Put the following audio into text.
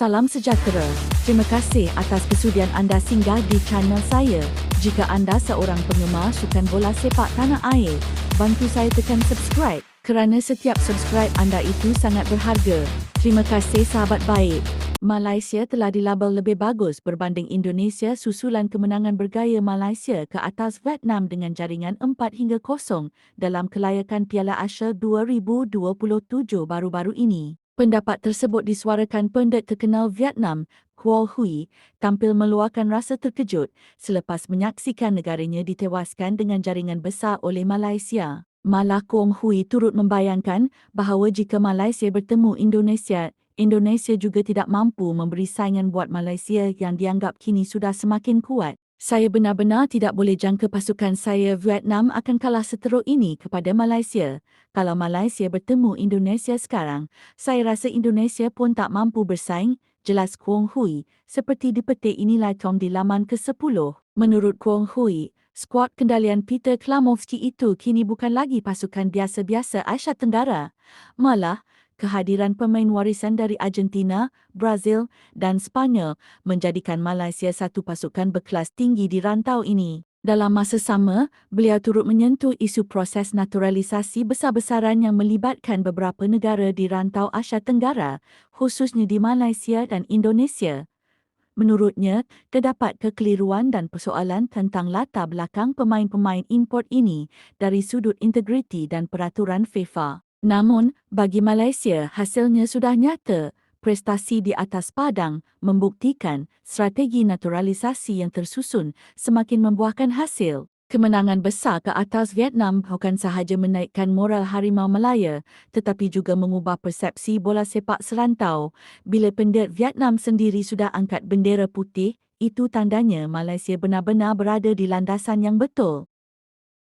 Salam sejahtera. Terima kasih atas kesudian anda singgah di channel saya. Jika anda seorang penggemar sukan bola sepak tanah air, bantu saya tekan subscribe kerana setiap subscribe anda itu sangat berharga. Terima kasih sahabat baik. Malaysia telah dilabel lebih bagus berbanding Indonesia susulan kemenangan bergaya Malaysia ke atas Vietnam dengan jaringan 4 hingga 0 dalam kelayakan Piala Asia 2027 baru-baru ini. Pendapat tersebut disuarakan pendek terkenal Vietnam, Kuo Hui, tampil meluahkan rasa terkejut selepas menyaksikan negaranya ditewaskan dengan jaringan besar oleh Malaysia. Malah Kuo Hui turut membayangkan bahawa jika Malaysia bertemu Indonesia, Indonesia juga tidak mampu memberi saingan buat Malaysia yang dianggap kini sudah semakin kuat. Saya benar-benar tidak boleh jangka pasukan saya Vietnam akan kalah seteruk ini kepada Malaysia. Kalau Malaysia bertemu Indonesia sekarang, saya rasa Indonesia pun tak mampu bersaing, jelas Kuong Hui. Seperti dipetik inilah Tom di laman ke-10. Menurut Kuong Hui, skuad kendalian Peter Klamovski itu kini bukan lagi pasukan biasa-biasa Asia Tenggara. Malah, kehadiran pemain warisan dari Argentina, Brazil dan Spanyol menjadikan Malaysia satu pasukan berkelas tinggi di rantau ini. Dalam masa sama, beliau turut menyentuh isu proses naturalisasi besar-besaran yang melibatkan beberapa negara di rantau Asia Tenggara, khususnya di Malaysia dan Indonesia. Menurutnya, terdapat kekeliruan dan persoalan tentang latar belakang pemain-pemain import ini dari sudut integriti dan peraturan FIFA. Namun, bagi Malaysia, hasilnya sudah nyata. Prestasi di atas padang membuktikan strategi naturalisasi yang tersusun semakin membuahkan hasil. Kemenangan besar ke atas Vietnam bukan sahaja menaikkan moral Harimau Malaya tetapi juga mengubah persepsi bola sepak serantau. Bila pendet Vietnam sendiri sudah angkat bendera putih, itu tandanya Malaysia benar-benar berada di landasan yang betul.